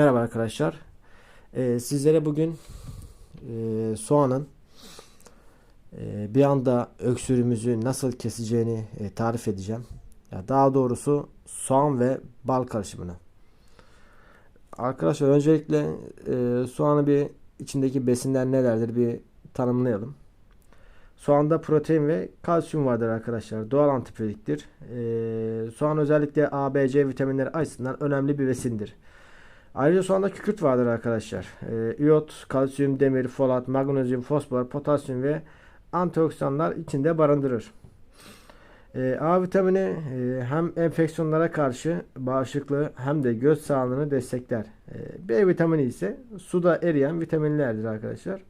Merhaba arkadaşlar. Ee, sizlere bugün e, soğanın e, bir anda öksürüğümüzü nasıl keseceğini e, tarif edeceğim. Ya daha doğrusu soğan ve bal karışımını. Arkadaşlar öncelikle e, soğanı bir içindeki besinler nelerdir bir tanımlayalım. Soğanda protein ve kalsiyum vardır arkadaşlar. Doğal antibiyotiktir. E, soğan özellikle A, B, C vitaminleri açısından önemli bir besindir. Ayrıca soğanda kükürt vardır arkadaşlar. E, iyot, kalsiyum, demir, folat, magnezyum, fosfor, potasyum ve antioksidanlar içinde barındırır. E, A vitamini e, hem enfeksiyonlara karşı bağışıklığı hem de göz sağlığını destekler. E, B vitamini ise suda eriyen vitaminlerdir arkadaşlar.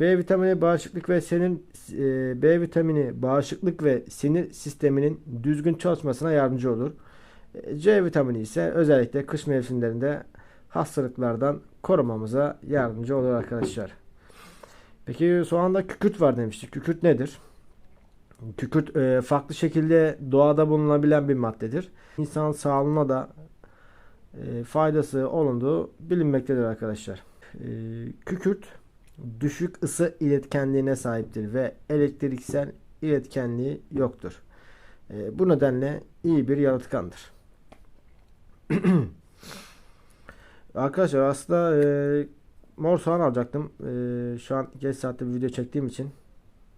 B vitamini bağışıklık ve sinir e, B vitamini bağışıklık ve sinir sisteminin düzgün çalışmasına yardımcı olur. C vitamini ise özellikle kış mevsimlerinde hastalıklardan korumamıza yardımcı olur arkadaşlar. Peki soğanda kükürt var demiştik. Kükürt nedir? Kükürt e, farklı şekilde doğada bulunabilen bir maddedir. İnsan sağlığına da e, faydası olunduğu bilinmektedir arkadaşlar. E, kükürt düşük ısı iletkenliğine sahiptir ve elektriksel iletkenliği yoktur. E, bu nedenle iyi bir yalıtkandır. Arkadaşlar aslında e, mor soğan alacaktım. E, şu an geç saatte bir video çektiğim için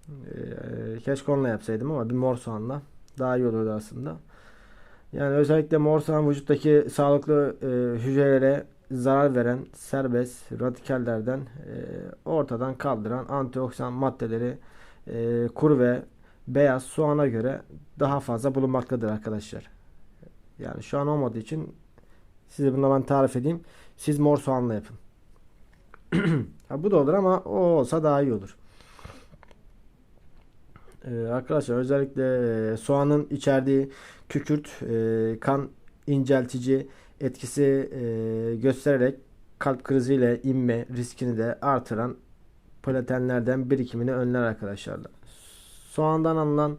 e, keşke onunla yapsaydım ama bir mor soğanla daha iyi olurdu aslında. Yani özellikle mor soğan vücuttaki sağlıklı e, hücrelere zarar veren serbest radikallerden e, ortadan kaldıran antioksidan maddeleri e, kuru ve beyaz soğana göre daha fazla bulunmaktadır arkadaşlar. Yani şu an olmadığı için size bunu ben tarif edeyim. Siz mor soğanla yapın. ha, bu da olur ama o olsa daha iyi olur. Ee, arkadaşlar özellikle e, soğanın içerdiği kükürt e, kan inceltici etkisi e, göstererek kalp kriziyle inme riskini de artıran platenlerden birikimini önler arkadaşlar. Soğandan alınan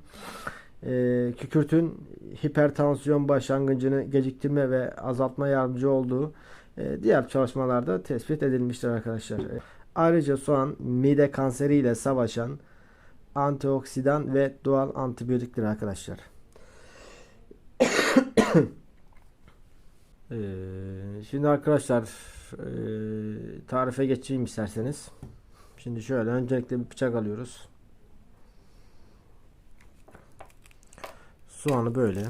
e, kükürtün hipertansiyon başlangıcını geciktirme ve azaltma yardımcı olduğu e, diğer çalışmalarda tespit edilmiştir arkadaşlar. E, ayrıca soğan mide kanseriyle savaşan antioksidan ve doğal antibiyotiktir arkadaşlar. e, şimdi arkadaşlar e, tarife geçeyim isterseniz. Şimdi şöyle öncelikle bir bıçak alıyoruz. Soğanı böyle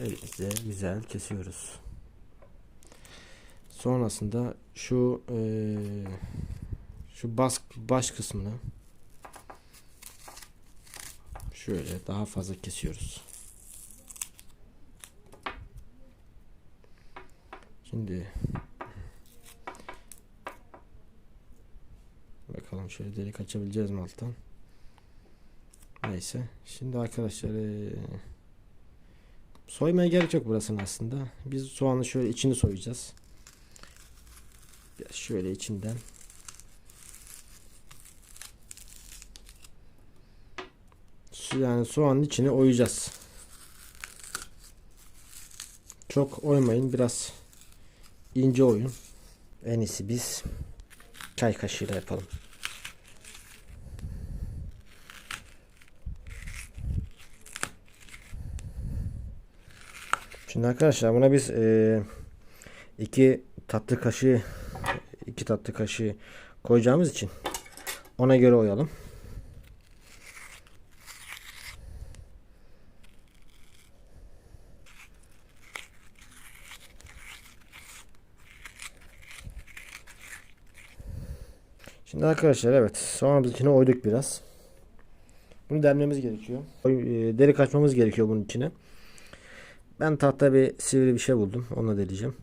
elimizle güzel kesiyoruz. Sonrasında şu e, şu bas, baş kısmını şöyle daha fazla kesiyoruz. Şimdi bakalım şöyle delik açabileceğiz mi alttan? Neyse. Şimdi arkadaşlar e, soymaya gerek yok burasının aslında. Biz soğanı şöyle içini soyacağız. Biraz şöyle içinden. Yani soğanın içine oyacağız. Çok oymayın. Biraz ince oyun. En iyisi biz çay kaşığıyla yapalım. Şimdi arkadaşlar buna biz e, iki tatlı kaşığı iki tatlı kaşığı koyacağımız için ona göre oyalım. Şimdi arkadaşlar evet soğanımızın içine oyduk biraz. Bunu demlememiz gerekiyor. Delik açmamız gerekiyor bunun içine. Ben tahta bir sivri bir şey buldum. Onunla deleyeceğim.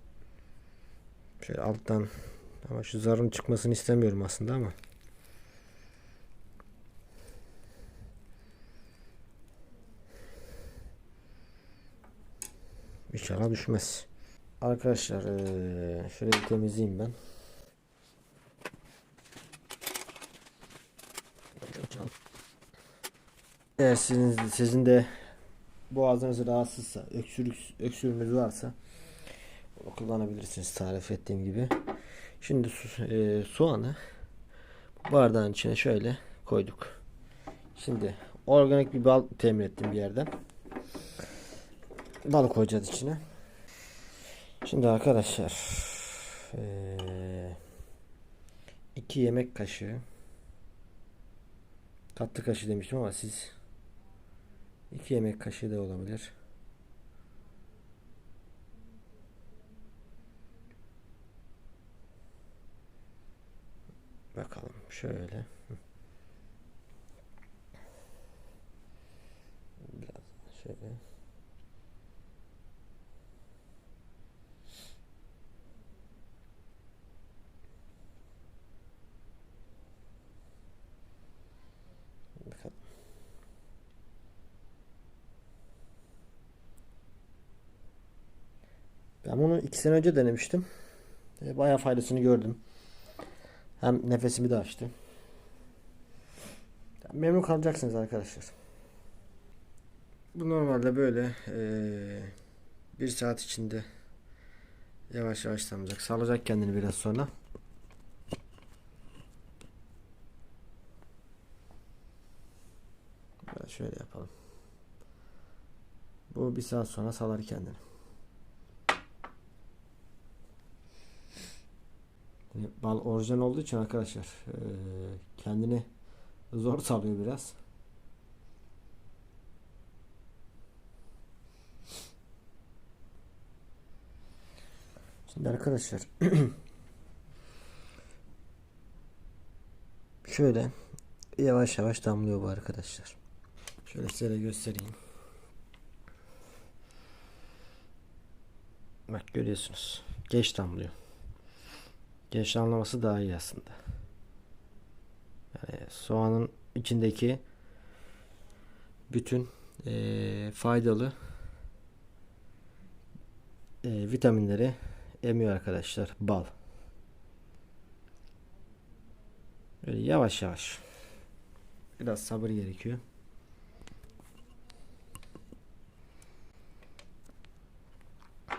Şöyle alttan ama şu zarın çıkmasını istemiyorum aslında ama. İnşallah düşmez. Arkadaşlar şöyle bir temizleyeyim ben. Eğer sizin, sizin de boğazınız rahatsızsa, öksürük, öksürüğünüz varsa kullanabilirsiniz tarif ettiğim gibi. Şimdi su- e, soğanı bardağın içine şöyle koyduk. Şimdi organik bir bal temin ettim bir yerden. Bal koyacağız içine. Şimdi arkadaşlar eee, iki yemek kaşığı tatlı kaşığı demiştim ama siz iki yemek kaşığı da olabilir. Bakalım şöyle. Biraz şöyle. Bakalım. Ben bunu iki sene önce denemiştim. E, Bayağı faydasını gördüm. Hem nefesimi de açtı. Memnun kalacaksınız arkadaşlar. Bu normalde böyle eee, bir saat içinde yavaş yavaş damlayacak. Salacak kendini biraz sonra. Şöyle yapalım. Bu bir saat sonra salar kendini. Bal orijinal olduğu için arkadaşlar eee, kendini zor salıyor biraz. Şimdi arkadaşlar şöyle yavaş yavaş damlıyor bu arkadaşlar. Şöyle size de göstereyim. Bak görüyorsunuz. Geç damlıyor. Damlaması daha iyi aslında. Yani soğanın içindeki bütün eee, faydalı eee, vitaminleri emiyor arkadaşlar. Bal. Böyle yavaş yavaş. Biraz sabır gerekiyor.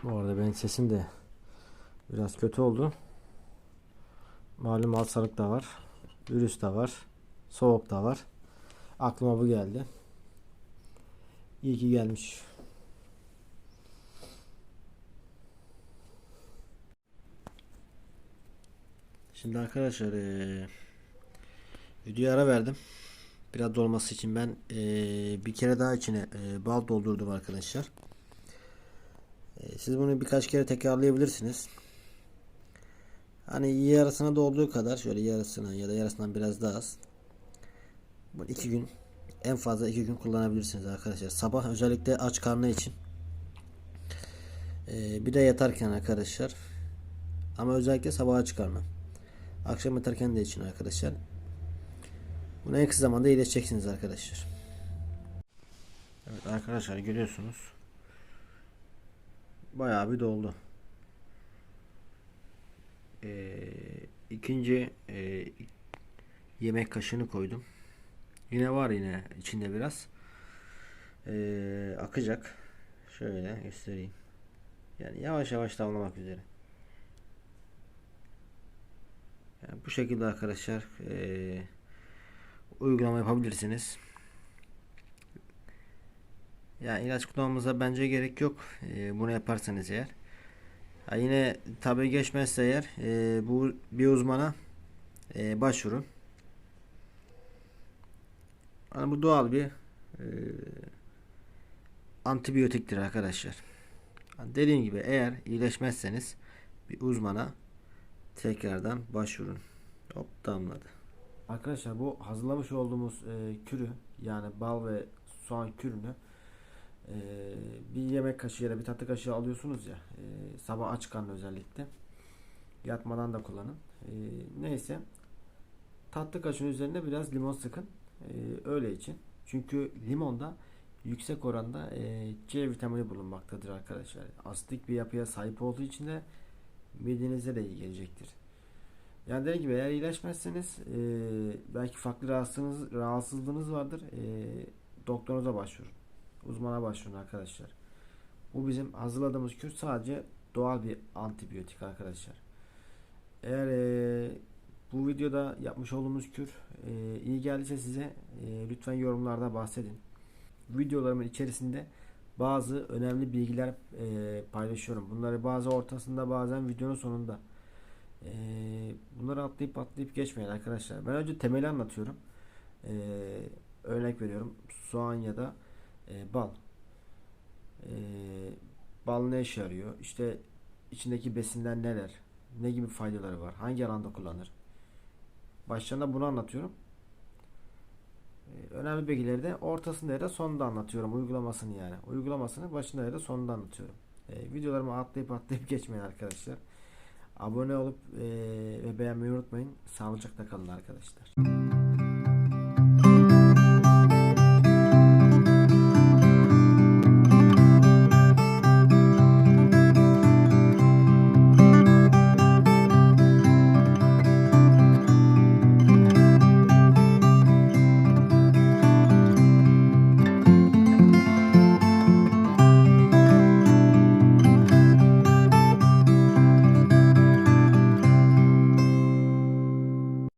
Bu arada benim sesim de biraz kötü oldu. Malum hastalık da var. Virüs de var. Soğuk da var. Aklıma bu geldi. İyi ki gelmiş. Şimdi arkadaşlar eee videoya ara verdim. Biraz dolması için ben eee, bir kere daha içine eee, bal doldurdum arkadaşlar. Eee, siz bunu birkaç kere tekrarlayabilirsiniz. Hani yarısına dolduğu kadar şöyle yarısına ya da yarısından biraz daha az. Bu iki gün en fazla iki gün kullanabilirsiniz arkadaşlar. Sabah özellikle aç karnı için. Eee, bir de yatarken arkadaşlar. Ama özellikle sabah aç karnı. Akşam yatarken de için arkadaşlar. Bunu en kısa zamanda iyileşeceksiniz arkadaşlar. Evet arkadaşlar görüyorsunuz. Bayağı bir doldu. Ee, ikinci e, yemek kaşığını koydum. Yine var yine içinde biraz. Ee, akacak. Şöyle göstereyim. Yani yavaş yavaş damlamak üzere. Yani bu şekilde arkadaşlar eee, uygulama yapabilirsiniz. Yani ilaç kullanmanıza bence gerek yok. Eee, bunu yaparsanız eğer. Ha, yine tabi geçmezse eğer eee, bu bir uzmana eee, başvurun. Yani bu doğal bir eee, antibiyotiktir arkadaşlar. Yani dediğim gibi eğer iyileşmezseniz bir uzmana tekrardan başvurun. Hop damladı. Arkadaşlar bu hazırlamış olduğumuz e, kürü yani bal ve soğan kürünü e, bir yemek kaşığı ya da bir tatlı kaşığı alıyorsunuz ya e, sabah aç karnı özellikle yatmadan da kullanın. E, neyse tatlı kaşığın üzerine biraz limon sıkın e, öyle için. Çünkü limonda yüksek oranda e, C vitamini bulunmaktadır arkadaşlar. Asitlik bir yapıya sahip olduğu için de midenize de iyi gelecektir. Yani dediğim gibi eğer iyileşmezseniz e, belki farklı rahatsızlığınız, rahatsızlığınız vardır. E, doktorunuza başvurun. Uzmana başvurun arkadaşlar. Bu bizim hazırladığımız kür sadece doğal bir antibiyotik arkadaşlar. Eğer e, bu videoda yapmış olduğumuz kür e, iyi geldiyse size e, lütfen yorumlarda bahsedin. Videolarımın içerisinde bazı önemli bilgiler e, paylaşıyorum. Bunları bazı ortasında bazen videonun sonunda. E, bunları atlayıp atlayıp geçmeyin arkadaşlar. Ben önce temeli anlatıyorum. E, örnek veriyorum. Soğan ya da e, bal. E, bal ne işe yarıyor? İşte içindeki besinler neler? Ne gibi faydaları var? Hangi alanda kullanır? Başlarında bunu anlatıyorum. Ee, Önemli bilgileri de ortasında ya da sonunda anlatıyorum. Uygulamasını yani. Uygulamasını başında ya da sonunda anlatıyorum. Ee, videolarımı atlayıp atlayıp geçmeyin arkadaşlar. Abone olup e, ve beğenmeyi unutmayın. Sağlıcakla kalın arkadaşlar.